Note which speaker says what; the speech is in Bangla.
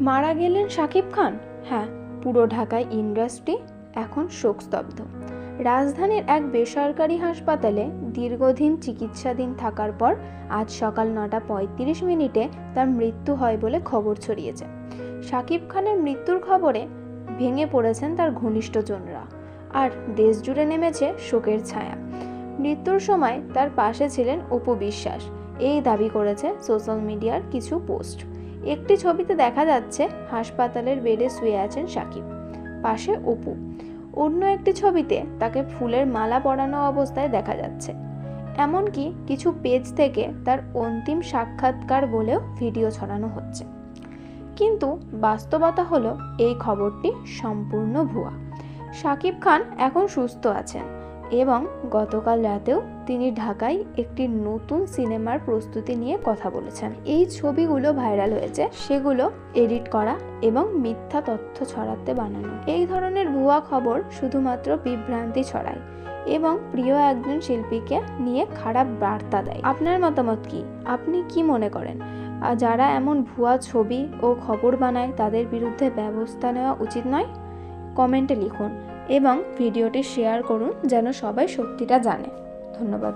Speaker 1: মারা গেলেন শাকিব খান? হ্যাঁ পুরো ঢাকায় ইন্ডাস্ট্রি এখন শোকস্তব্ধ। রাজধানীর এক বেসরকারি হাসপাতালে দীর্ঘদিন চিকিৎসাধীন থাকার পর আজ সকাল নটা পঁয়ত্রিশ মিনিটে তার মৃত্যু হয় বলে খবর ছড়িয়েছে। শাকিব খানের মৃত্যুর খবরে ভেঙে পড়েছেন তার ঘনিষ্ঠজনরা আর দেশ জুড়ে নেমেছে শোকের ছায়া। মৃত্যুর সময় তার পাশে ছিলেন অপু বিশ্বাস। এই দাবি করেছে সোশ্যাল মিডিয়ার কিছু পোস্ট। একটি ছবিতে দেখা যাচ্ছে হাসপাতালের বেডে শুয়ে আছেন সাকিব, পাশে অপু। অন্য একটি ছবিতে তাকে ফুলের মালা পরানো অবস্থায় দেখা যাচ্ছে। এমনকি কিছু পেজ থেকে তার অন্তিম সাক্ষাৎকার বলেও ভিডিও ছড়ানো হচ্ছে। কিন্তু বাস্তবতা হলো, এই খবরটি সম্পূর্ণ ভুয়া। শাকিব খান এখন সুস্থ আছেন। এবং গতকাল রাতেও তিনি ঢাকায় একটি নতুন সিনেমার প্রস্তুতি নিয়ে কথা বলেছেন। এই ছবিগুলো ভাইরাল হয়েছে, সেগুলো এডিট করা এবং মিথ্যা তথ্য ছড়াতে বানানো। এই ধরনের ভুয়া খবর শুধুমাত্র বিভ্রান্তি ছড়ায় এবং প্রিয় একজন শিল্পীকে নিয়ে খারাপ বার্তা দেয়। আপনার মতামত কি? আপনি কি মনে করেন? যারা এমন ভুয়া ছবি ও খবর বানায়, তাদের বিরুদ্ধে ব্যবস্থা নেওয়া উচিত নয়? কমেন্টে লিখুন। এবং ভিডিওটি শেয়ার করুন যেন সবাই সত্যিটা জানে। ধন্যবাদ।